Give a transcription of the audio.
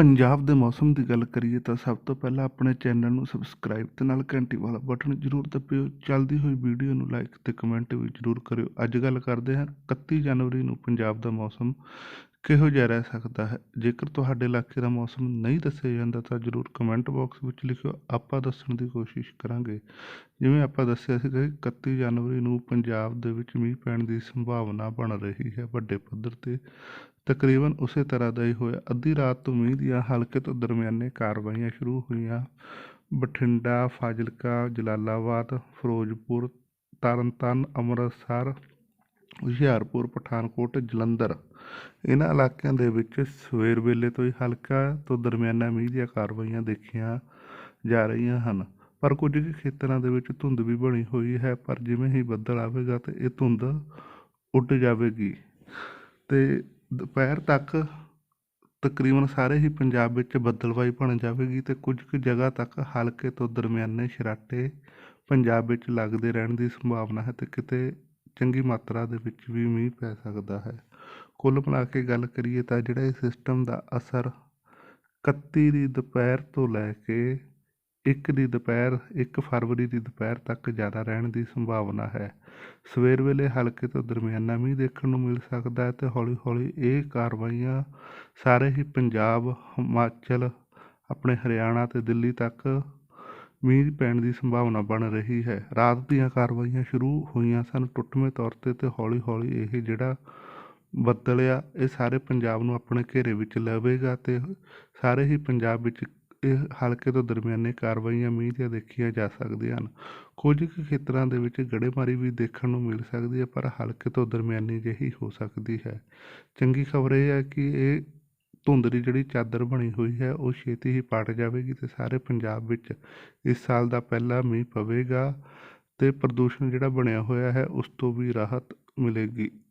ਪੰਜਾਬ ਦੇ ਮੌਸਮ ਦੀ ਗੱਲ ਕਰੀਏ ਤਾਂ ਸਭ ਤੋਂ ਪਹਿਲਾਂ ਆਪਣੇ ਚੈਨਲ ਨੂੰ ਸਬਸਕ੍ਰਾਈਬ ਤੇ ਨਾਲ ਘੰਟੀ ਵਾਲਾ ਬਟਨ ਜ਼ਰੂਰ ਦਬਿਓ। ਚੱਲਦੀ ਹੋਈ ਵੀਡੀਓ ਨੂੰ ਲਾਈਕ ਤੇ ਕਮੈਂਟ ਵੀ ਜ਼ਰੂਰ ਕਰਿਓ। ਅੱਜ ਗੱਲ ਕਰਦੇ ਹਾਂ 31 ਜਨਵਰੀ ਨੂੰ ਪੰਜਾਬ ਦਾ ਮੌਸਮ ਕਿਹੋ ਜਿਹਾ ਰਹਿ ਸਕਦਾ ਹੈ। ਜੇਕਰ ਤੁਹਾਡੇ ਇਲਾਕੇ ਦਾ ਮੌਸਮ ਨਹੀਂ ਦੱਸਿਆ ਜਾਂਦਾ ਤਾਂ ਜ਼ਰੂਰ ਕਮੈਂਟ ਬਾਕਸ ਵਿੱਚ ਲਿਖਿਓ। ਆਪਾਂ ਦੱਸਣ ਦੀ ਕੋਸ਼ਿਸ਼ ਕਰਾਂਗੇ। ਜਿਵੇਂ ਆਪਾਂ ਦੱਸਿਆ ਸੀ ਕਿ 31 ਜਨਵਰੀ ਨੂੰ ਪੰਜਾਬ ਦੇ ਵਿੱਚ ਮੀਂਹ ਪੈਣ ਦੀ ਸੰਭਾਵਨਾ ਬਣ ਰਹੀ ਹੈ ਵੱਡੇ ਪੱਧਰ ਤੇ। ਤਕਰੀਬਨ ਉਸੇ ਤਰ੍ਹਾਂ ਦਾ ਹੀ ਹੋਇਆ। ਅੱਧੀ ਰਾਤ ਤੋਂ ਮੀਂਹ ਦੀਆਂ ਹਲਕੇ ਤੋਂ ਦਰਮਿਆਨੇ ਕਾਰਵਾਈਆਂ ਸ਼ੁਰੂ ਹੋਈਆਂ। ਬਠਿੰਡਾ, ਫਾਜ਼ਿਲਕਾ, ਜਲਾਲਾਬਾਦ, ਫਿਰੋਜ਼ਪੁਰ, ਤਰਨਤਾਰਨ, ਅੰਮ੍ਰਿਤਸਰ, ਹੁਸ਼ਿਆਰਪੁਰ, ਪਠਾਨਕੋਟ, ਜਲੰਧਰ। ਇਹਨਾਂ ਇਲਾਕਿਆਂ ਦੇ ਵਿੱਚ ਸਵੇਰ ਵੇਲੇ ਤੋਂ ਹੀ ਹਲਕਾ ਤੋਂ ਦਰਮਿਆਨਾ ਮੀਂਹ ਦੀਆਂ ਕਾਰਵਾਈਆਂ ਦੇਖੀਆਂ ਜਾ ਰਹੀਆਂ ਹਨ। ਪਰ ਕੁਝ ਕੁ ਖੇਤਰਾਂ ਦੇ ਵਿੱਚ ਧੁੰਦ ਵੀ ਬਣੀ ਹੋਈ ਹੈ, ਪਰ ਜਿਵੇਂ ਹੀ ਬੱਦਲ ਆਵੇਗਾ ਤੇ ਇਹ ਧੁੰਦ ਉੱਡ ਜਾਵੇਗੀ। ਤੇ ਦੁਪਹਿਰ ਤੱਕ ਤਕਰੀਬਨ ਸਾਰੇ ਹੀ ਪੰਜਾਬ ਵਿੱਚ ਬੱਦਲਵਾਈ ਬਣ ਜਾਵੇਗੀ ਤੇ ਕੁਝ ਕੁ ਜਗ੍ਹਾ ਤੱਕ ਹਲਕੇ ਤੋਂ ਦਰਮਿਆਨੇ ਛਰਾਟੇ ਪੰਜਾਬ ਵਿੱਚ ਲੱਗਦੇ ਰਹਿਣ ਦੀ ਸੰਭਾਵਨਾ ਹੈ ਤੇ ਕਿਤੇ ਚੰਗੀ ਮਾਤਰਾ ਦੇ ਵਿੱਚ ਵੀ ਮੀਂਹ ਪੈ ਸਕਦਾ ਹੈ। ਕੁੱਲ ਮਿਲਾ ਕੇ ਗੱਲ ਕਰੀਏ ਤਾਂ ਜਿਹੜਾ ਇਹ ਸਿਸਟਮ ਦਾ ਅਸਰ 31 ਦੀ ਦੁਪਹਿਰ ਤੋਂ ਲੈ ਕੇ ਇੱਕ ਦੀ ਦੁਪਹਿਰ, ਇੱਕ ਫਰਵਰੀ ਦੀ ਦੁਪਹਿਰ ਤੱਕ ਜ਼ਿਆਦਾ ਰਹਿਣ ਦੀ ਸੰਭਾਵਨਾ ਹੈ। ਸਵੇਰ ਵੇਲੇ ਹਲਕੇ ਤੋਂ ਦਰਮਿਆਨਾ ਮੀਂਹ ਦੇਖਣ ਨੂੰ ਮਿਲ ਸਕਦਾ ਹੈ ਅਤੇ ਹੌਲੀ ਹੌਲੀ ਇਹ ਕਾਰਵਾਈਆਂ ਸਾਰੇ ਹੀ ਪੰਜਾਬ, ਹਿਮਾਚਲ, ਆਪਣੇ ਹਰਿਆਣਾ ਅਤੇ ਦਿੱਲੀ ਤੱਕ ਮੀਂਹ ਪੈਣ ਦੀ ਸੰਭਾਵਨਾ ਬਣ ਰਹੀ ਹੈ। ਰਾਤ ਦੀਆਂ ਕਾਰਵਾਈਆਂ ਸ਼ੁਰੂ ਹੋਈਆਂ ਸਨ ਟੁੱਟਵੇਂ ਤੌਰ ਤੇ ਤੇ ਹੌਲੀ ਹੌਲੀ ਇਹ ਜਿਹੜਾ ਬੱਦਲ ਆ, ਇਹ ਸਾਰੇ ਪੰਜਾਬ ਨੂੰ ਆਪਣੇ ਘੇਰੇ ਵਿੱਚ ਲਵੇਗਾ ਤੇ ਸਾਰੇ ਹੀ ਪੰਜਾਬ ਵਿੱਚ ਇਹ ਹਲਕੇ ਤੋਂ ਦਰਮਿਆਨੇ ਕਾਰਵਾਈਆਂ ਮੀਂਹ ਦੀਆਂ ਦੇਖੀਆਂ ਜਾ ਸਕਦੀਆਂ ਹਨ। ਕੁਝ ਕੁ ਖੇਤਰਾਂ ਦੇ ਵਿੱਚ ਗੜੇਮਾਰੀ ਵੀ ਦੇਖਣ ਨੂੰ ਮਿਲ ਸਕਦੀ ਹੈ, ਪਰ ਹਲਕੇ ਤੋਂ ਦਰਮਿਆਨੀ ਜਿਹੀ ਹੋ ਸਕਦੀ ਹੈ। ਚੰਗੀ ਖਬਰ ਇਹ ਹੈ ਕਿ ਇਹ ਧੁੰਦ ਦੀ ਜਿਹੜੀ ਚਾਦਰ ਬਣੀ ਹੋਈ ਹੈ, ਉਹ ਛੇਤੀ ਹੀ ਪਟ ਜਾਵੇਗੀ ਤੇ ਸਾਰੇ ਪੰਜਾਬ ਵਿੱਚ ਇਸ ਸਾਲ ਦਾ ਪਹਿਲਾ ਮੀਂਹ ਪਵੇਗਾ ਤੇ ਪ੍ਰਦੂਸ਼ਣ ਜਿਹੜਾ ਬਣਿਆ ਹੋਇਆ ਹੈ, ਉਸ ਤੋਂ ਵੀ ਰਾਹਤ ਮਿਲੇਗੀ।